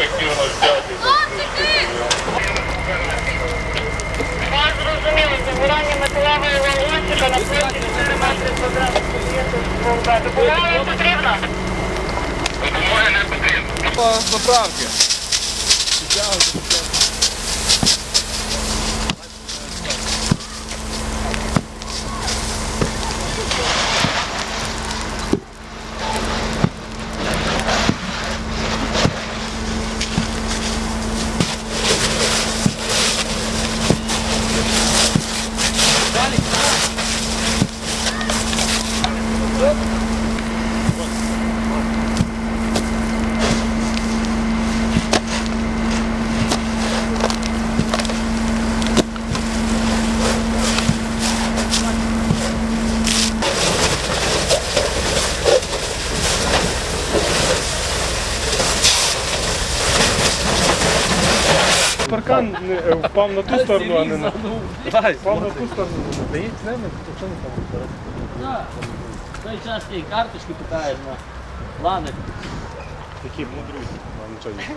ефективно взяти Вас зрозуміло, забирання металевої ланочка на площі 4 метри квадратних Допомога не потрібна? Допомога не потрібна. Поправки. Whoop. Паркан е, впав на ту сторону, а не на Дай, впав на ту сторону. Дають з ними, то чому не там? Да. В той час ті карточки питають на плани. Такі мудрі. Вам нічого не.